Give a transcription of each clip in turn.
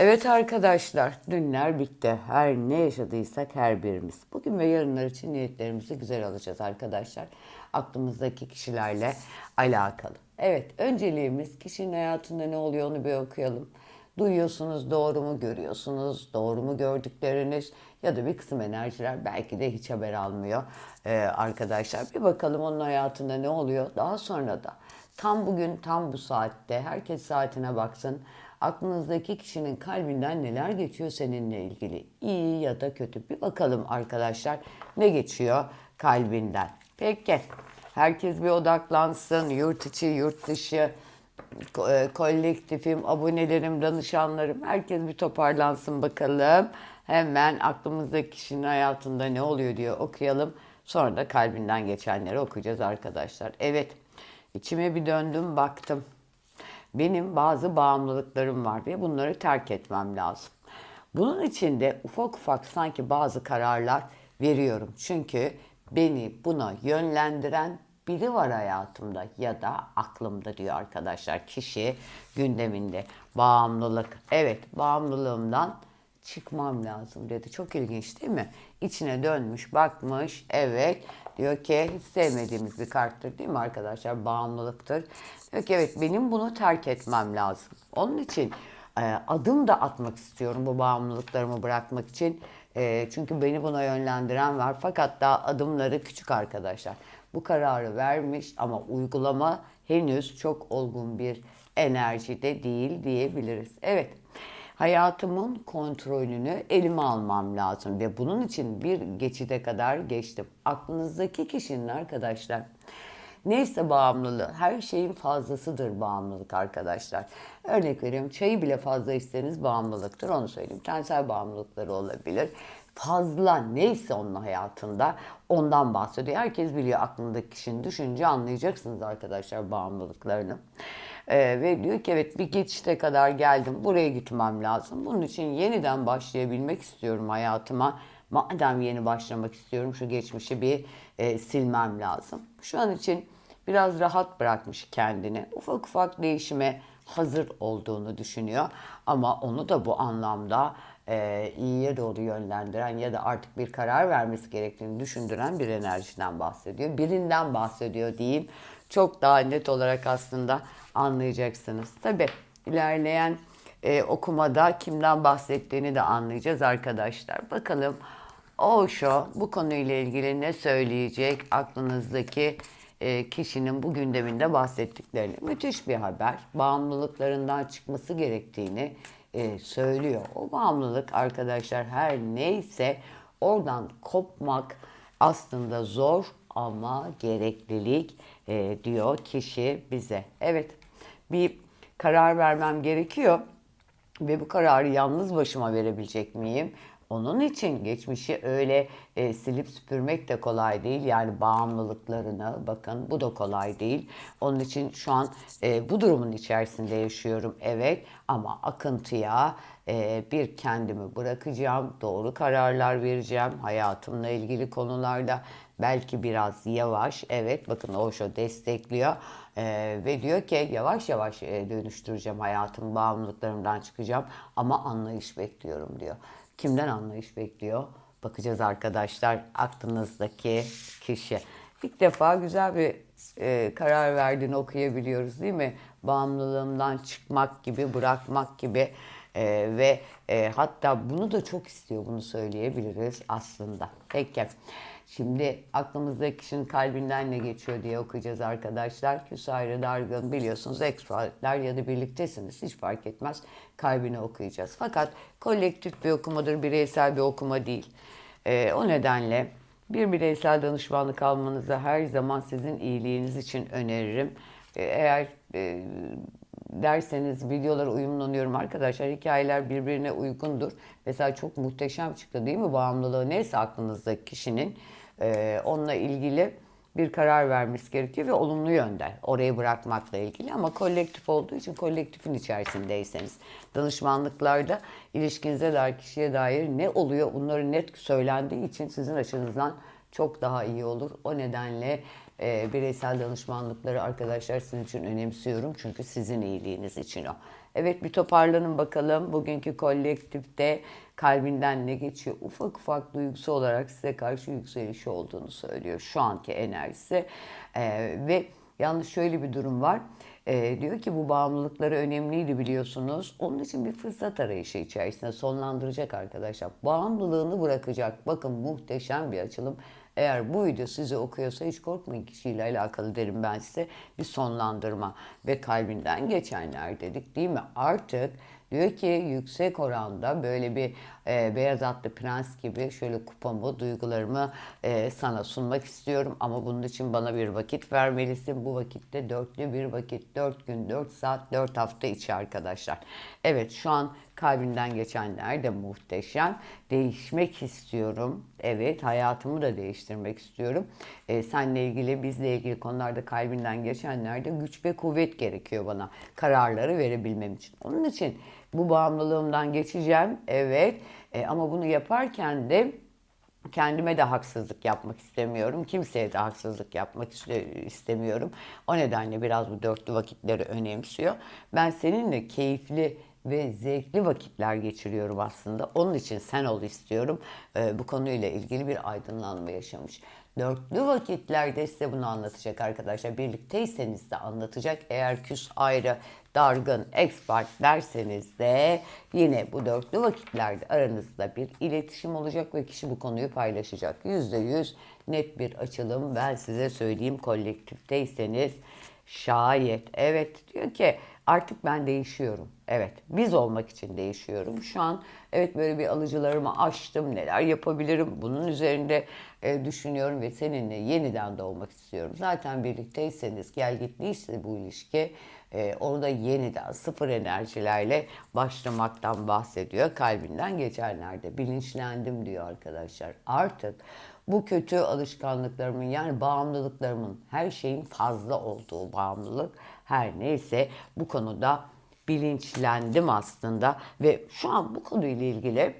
Evet arkadaşlar, dünler bitti. Her ne yaşadıysak her birimiz. Bugün ve yarınlar için niyetlerimizi güzel alacağız arkadaşlar. Aklımızdaki kişilerle alakalı. Evet, önceliğimiz kişinin hayatında ne oluyor onu bir okuyalım. Duyuyorsunuz, doğru mu görüyorsunuz, doğru mu gördükleriniz ya da bir kısım enerjiler belki de hiç haber almıyor ee, arkadaşlar. Bir bakalım onun hayatında ne oluyor. Daha sonra da tam bugün, tam bu saatte herkes saatine baksın. Aklınızdaki kişinin kalbinden neler geçiyor seninle ilgili? İyi ya da kötü. Bir bakalım arkadaşlar ne geçiyor kalbinden. Peki. Herkes bir odaklansın. Yurt içi, yurt dışı, e, kolektifim, abonelerim, danışanlarım. Herkes bir toparlansın bakalım. Hemen aklımızdaki kişinin hayatında ne oluyor diye okuyalım. Sonra da kalbinden geçenleri okuyacağız arkadaşlar. Evet. içime bir döndüm baktım. Benim bazı bağımlılıklarım var ve bunları terk etmem lazım. Bunun için de ufak ufak sanki bazı kararlar veriyorum. Çünkü beni buna yönlendiren biri var hayatımda ya da aklımda diyor arkadaşlar. Kişi gündeminde bağımlılık. Evet bağımlılığımdan çıkmam lazım dedi. Çok ilginç değil mi? İçine dönmüş, bakmış. Evet. Diyor ki hiç sevmediğimiz bir karttır değil mi arkadaşlar? Bağımlılıktır. Diyor ki evet benim bunu terk etmem lazım. Onun için e, adım da atmak istiyorum bu bağımlılıklarımı bırakmak için. E, çünkü beni buna yönlendiren var. Fakat daha adımları küçük arkadaşlar. Bu kararı vermiş ama uygulama henüz çok olgun bir enerjide değil diyebiliriz. Evet hayatımın kontrolünü elime almam lazım ve bunun için bir geçide kadar geçtim. Aklınızdaki kişinin arkadaşlar neyse bağımlılığı her şeyin fazlasıdır bağımlılık arkadaşlar. Örnek veriyorum çayı bile fazla içseniz bağımlılıktır onu söyleyeyim. Tensel bağımlılıkları olabilir. Fazla neyse onun hayatında ondan bahsediyor. Herkes biliyor aklındaki kişinin düşünce anlayacaksınız arkadaşlar bağımlılıklarını. Ee, ve diyor ki evet bir geçişte kadar geldim. Buraya gitmem lazım. Bunun için yeniden başlayabilmek istiyorum hayatıma. Madem yeni başlamak istiyorum şu geçmişi bir e, silmem lazım. Şu an için biraz rahat bırakmış kendini. Ufak ufak değişime hazır olduğunu düşünüyor. Ama onu da bu anlamda e, iyiye doğru yönlendiren ya da artık bir karar vermesi gerektiğini düşündüren bir enerjiden bahsediyor. Birinden bahsediyor diyeyim. Çok daha net olarak aslında anlayacaksınız. Tabi ilerleyen e, okumada kimden bahsettiğini de anlayacağız arkadaşlar. Bakalım Osho bu konuyla ilgili ne söyleyecek aklınızdaki e, kişinin bu gündeminde bahsettiklerini. Müthiş bir haber. Bağımlılıklarından çıkması gerektiğini e, söylüyor. O bağımlılık arkadaşlar her neyse oradan kopmak aslında zor ama gereklilik e, diyor kişi bize. Evet bir karar vermem gerekiyor ve bu kararı yalnız başıma verebilecek miyim? Onun için geçmişi öyle e, silip süpürmek de kolay değil. Yani bağımlılıklarını bakın bu da kolay değil. Onun için şu an e, bu durumun içerisinde yaşıyorum evet ama akıntıya e, bir kendimi bırakacağım. Doğru kararlar vereceğim hayatımla ilgili konularda. Belki biraz yavaş evet bakın Osho destekliyor. Ee, ve diyor ki yavaş yavaş e, dönüştüreceğim hayatımı, bağımlılıklarımdan çıkacağım ama anlayış bekliyorum diyor. Kimden anlayış bekliyor? Bakacağız arkadaşlar aklınızdaki kişi. İlk defa güzel bir e, karar verdiğini okuyabiliyoruz değil mi? Bağımlılığımdan çıkmak gibi, bırakmak gibi e, ve e, hatta bunu da çok istiyor, bunu söyleyebiliriz aslında. Peki. Şimdi aklımızdaki kişinin kalbinden ne geçiyor diye okuyacağız arkadaşlar. Küs dargın biliyorsunuz ekspertler ya da birliktesiniz hiç fark etmez kalbini okuyacağız. Fakat kolektif bir okumadır bireysel bir okuma değil. Ee, o nedenle bir bireysel danışmanlık almanızı her zaman sizin iyiliğiniz için öneririm. Ee, eğer e, derseniz videolara uyumlanıyorum arkadaşlar. Hikayeler birbirine uygundur. Mesela çok muhteşem çıktı değil mi? Bağımlılığı neyse aklınızdaki kişinin e, onunla ilgili bir karar vermesi gerekiyor ve olumlu yönde orayı bırakmakla ilgili ama kolektif olduğu için kolektifin içerisindeyseniz danışmanlıklarda ilişkinize dair kişiye dair ne oluyor bunları net söylendiği için sizin açınızdan çok daha iyi olur. O nedenle e, bireysel danışmanlıkları arkadaşlar sizin için önemsiyorum çünkü sizin iyiliğiniz için o. Evet bir toparlanın bakalım. Bugünkü kolektifte kalbinden ne geçiyor? Ufak ufak duygusu olarak size karşı yükselişi olduğunu söylüyor. Şu anki enerjisi. Ee, ve yalnız şöyle bir durum var. Ee, diyor ki bu bağımlılıkları önemliydi biliyorsunuz. Onun için bir fırsat arayışı içerisinde sonlandıracak arkadaşlar. Bağımlılığını bırakacak. Bakın muhteşem bir açılım. Eğer bu video sizi okuyorsa hiç korkmayın kişiyle alakalı derim ben size. Bir sonlandırma ve kalbinden geçenler dedik değil mi? Artık diyor ki yüksek oranda böyle bir e, beyaz atlı prens gibi şöyle kupamı, duygularımı e, sana sunmak istiyorum. Ama bunun için bana bir vakit vermelisin. Bu vakitte dörtlü bir vakit. Dört gün, dört saat, dört hafta içi arkadaşlar. Evet şu an kalbinden geçenler de muhteşem. Değişmek istiyorum. Evet hayatımı da değiştirmek istiyorum. E, seninle ilgili, bizle ilgili konularda kalbinden geçenlerde güç ve kuvvet gerekiyor bana. Kararları verebilmem için. Onun için bu bağımlılığımdan geçeceğim. Evet. E, ama bunu yaparken de kendime de haksızlık yapmak istemiyorum. Kimseye de haksızlık yapmak istemiyorum. O nedenle biraz bu dörtlü vakitleri önemsiyor. Ben seninle keyifli ve zevkli vakitler geçiriyorum aslında. Onun için sen ol istiyorum. Ee, bu konuyla ilgili bir aydınlanma yaşamış. Dörtlü vakitlerde size bunu anlatacak arkadaşlar. Birlikteyseniz de anlatacak. Eğer küs ayrı, dargın, expert derseniz de yine bu dörtlü vakitlerde aranızda bir iletişim olacak ve kişi bu konuyu paylaşacak. Yüzde yüz net bir açılım. Ben size söyleyeyim kolektifteyseniz şayet evet diyor ki artık ben değişiyorum. Evet biz olmak için değişiyorum. Şu an evet böyle bir alıcılarımı açtım. Neler yapabilirim? Bunun üzerinde e, düşünüyorum ve seninle yeniden doğmak istiyorum. Zaten birlikteyseniz gel gitliyse bu ilişki e, orada yeniden sıfır enerjilerle başlamaktan bahsediyor. Kalbinden geçenlerde bilinçlendim diyor arkadaşlar. Artık bu kötü alışkanlıklarımın yani bağımlılıklarımın her şeyin fazla olduğu bağımlılık her neyse bu konuda bilinçlendim aslında ve şu an bu konuyla ilgili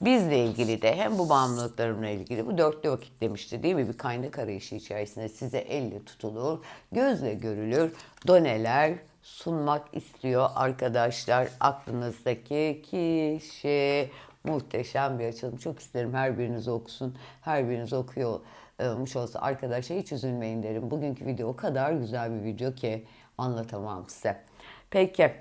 bizle ilgili de hem bu bağımlılıklarımla ilgili bu dörtlü vakit demişti değil mi? Bir kaynak arayışı içerisinde size elle tutulur, gözle görülür, doneler sunmak istiyor arkadaşlar. Aklınızdaki kişi muhteşem bir açılım. Çok isterim her biriniz okusun. Her biriniz okuyormuş olsa arkadaşlar hiç üzülmeyin derim. Bugünkü video o kadar güzel bir video ki anlatamam size. Peki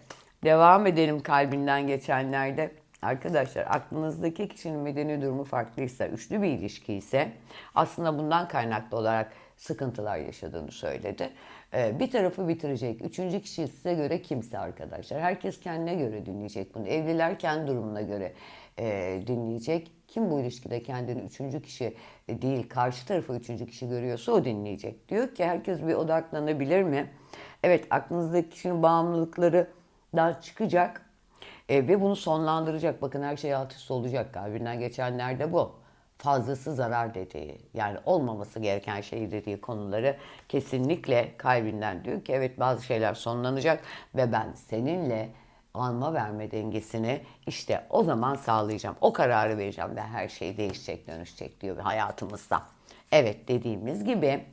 devam edelim kalbinden geçenlerde. Arkadaşlar aklınızdaki kişinin medeni durumu farklıysa, üçlü bir ilişki ise aslında bundan kaynaklı olarak sıkıntılar yaşadığını söyledi. Ee, bir tarafı bitirecek. Üçüncü kişi size göre kimse arkadaşlar. Herkes kendine göre dinleyecek bunu. Evliler kendi durumuna göre e, dinleyecek. Kim bu ilişkide kendini üçüncü kişi değil, karşı tarafı üçüncü kişi görüyorsa o dinleyecek. Diyor ki herkes bir odaklanabilir mi? Evet aklınızdaki kişinin bağımlılıkları daha çıkacak e, ve bunu sonlandıracak. Bakın her şey alt üst olacak. Kalbinden geçenlerde bu. Fazlası zarar dediği, yani olmaması gereken şey dediği konuları kesinlikle kalbinden diyor ki evet bazı şeyler sonlanacak ve ben seninle alma verme dengesini işte o zaman sağlayacağım. O kararı vereceğim ve her şey değişecek, dönüşecek diyor hayatımızda. Evet dediğimiz gibi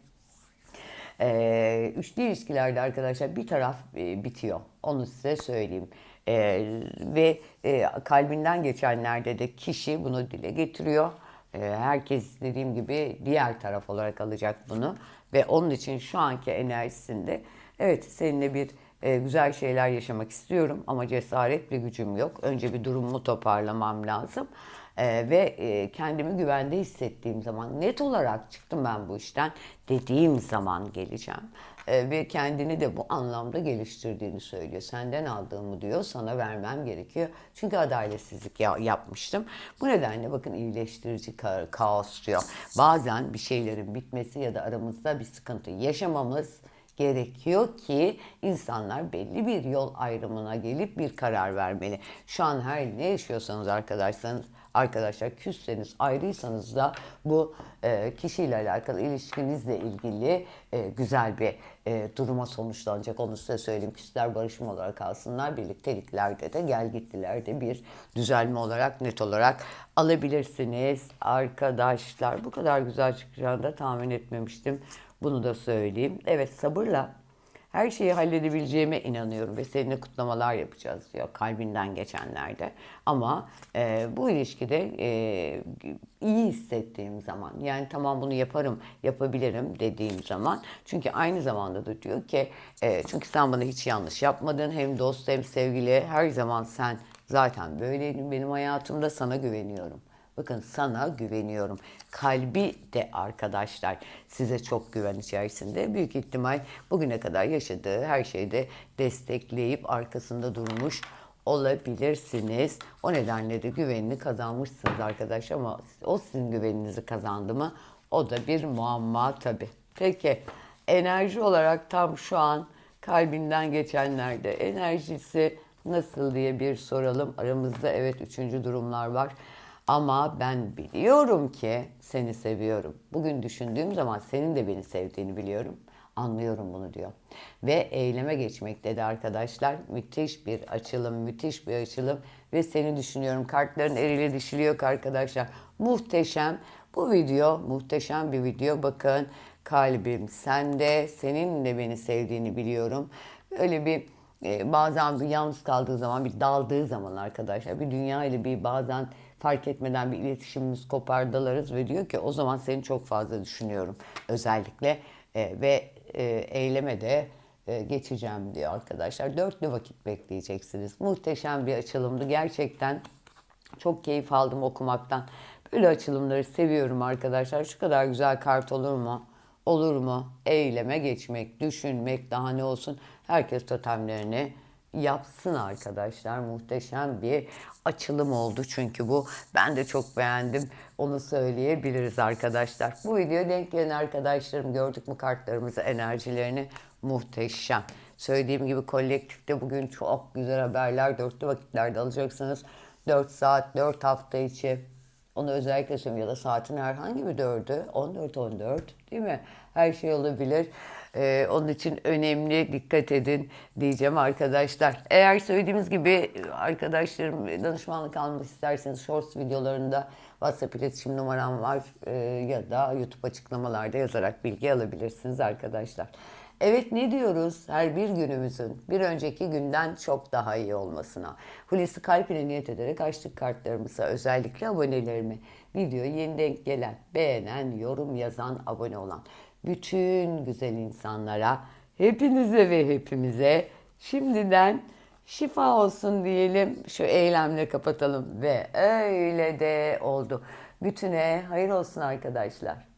e, üçlü ilişkilerde arkadaşlar bir taraf e, bitiyor. Onu size söyleyeyim. E, ve e, kalbinden geçenlerde de kişi bunu dile getiriyor. E, herkes dediğim gibi diğer taraf olarak alacak bunu. Ve onun için şu anki enerjisinde evet seninle bir e, güzel şeyler yaşamak istiyorum ama cesaret ve gücüm yok. Önce bir durumumu toparlamam lazım. E, ve e, kendimi güvende hissettiğim zaman net olarak çıktım ben bu işten dediğim zaman geleceğim. E, ve kendini de bu anlamda geliştirdiğini söylüyor. Senden aldığımı diyor sana vermem gerekiyor. Çünkü adaletsizlik ya, yapmıştım. Bu nedenle bakın iyileştirici ka- kaos diyor. Bazen bir şeylerin bitmesi ya da aramızda bir sıkıntı yaşamamız gerekiyor ki insanlar belli bir yol ayrımına gelip bir karar vermeli. Şu an her ne yaşıyorsanız arkadaşlarınız arkadaşlar küsseniz ayrıysanız da bu e, kişiyle alakalı ilişkinizle ilgili e, güzel bir e, duruma sonuçlanacak. Onu size söyleyeyim. Küsler barışma olarak kalsınlar. Birlikteliklerde de gel gittilerde bir düzelme olarak net olarak alabilirsiniz arkadaşlar. Bu kadar güzel çıkacağını da tahmin etmemiştim. Bunu da söyleyeyim. Evet sabırla her şeyi halledebileceğime inanıyorum ve seninle kutlamalar yapacağız diyor kalbinden geçenlerde. Ama e, bu ilişkide e, iyi hissettiğim zaman yani tamam bunu yaparım, yapabilirim dediğim zaman çünkü aynı zamanda da diyor ki e, çünkü sen bana hiç yanlış yapmadın hem dost hem sevgili her zaman sen zaten böyleydin benim hayatımda sana güveniyorum. Bakın sana güveniyorum. Kalbi de arkadaşlar size çok güven içerisinde. Büyük ihtimal bugüne kadar yaşadığı her şeyde destekleyip arkasında durmuş olabilirsiniz. O nedenle de güvenini kazanmışsınız arkadaş ama o sizin güveninizi kazandı mı? O da bir muamma tabii. Peki enerji olarak tam şu an kalbinden geçenlerde enerjisi nasıl diye bir soralım. Aramızda evet üçüncü durumlar var. Ama ben biliyorum ki seni seviyorum. Bugün düşündüğüm zaman senin de beni sevdiğini biliyorum. Anlıyorum bunu diyor. Ve eyleme geçmek dedi arkadaşlar. Müthiş bir açılım, müthiş bir açılım. Ve seni düşünüyorum. Kartların eriyle dişili yok arkadaşlar. Muhteşem. Bu video muhteşem bir video. Bakın kalbim sende. Senin de beni sevdiğini biliyorum. Öyle bir e, bazen yalnız kaldığı zaman, bir daldığı zaman arkadaşlar, bir dünya ile bir bazen fark etmeden bir iletişimimiz kopardalarız ve diyor ki o zaman seni çok fazla düşünüyorum özellikle e, ve e, eyleme de e, geçeceğim diyor arkadaşlar. Dörtlü vakit bekleyeceksiniz. Muhteşem bir açılımdı. Gerçekten çok keyif aldım okumaktan. Böyle açılımları seviyorum arkadaşlar. Şu kadar güzel kart olur mu? Olur mu? Eyleme geçmek, düşünmek daha ne olsun? Herkes totemlerini yapsın arkadaşlar. Muhteşem bir açılım oldu çünkü bu. Ben de çok beğendim. Onu söyleyebiliriz arkadaşlar. Bu videoya denk gelen arkadaşlarım gördük mü kartlarımızı, enerjilerini muhteşem. Söylediğim gibi kolektifte bugün çok güzel haberler dörtlü vakitlerde alacaksınız. 4 saat, 4 hafta içi onu özellikle söyleyeyim ya da saatin herhangi bir dördü, 14-14 değil mi? Her şey olabilir. Ee, onun için önemli dikkat edin diyeceğim arkadaşlar. Eğer söylediğimiz gibi arkadaşlarım danışmanlık almak isterseniz shorts videolarında WhatsApp iletişim numaram var Ee, ya da YouTube açıklamalarda yazarak bilgi alabilirsiniz arkadaşlar. Evet ne diyoruz? Her bir günümüzün bir önceki günden çok daha iyi olmasına. Hulusi Kalp ile niyet ederek açtık kartlarımıza özellikle abonelerimi. Videoyu yeni denk gelen, beğenen, yorum yazan, abone olan bütün güzel insanlara, hepinize ve hepimize şimdiden şifa olsun diyelim. Şu eylemle kapatalım ve öyle de oldu. Bütüne hayır olsun arkadaşlar.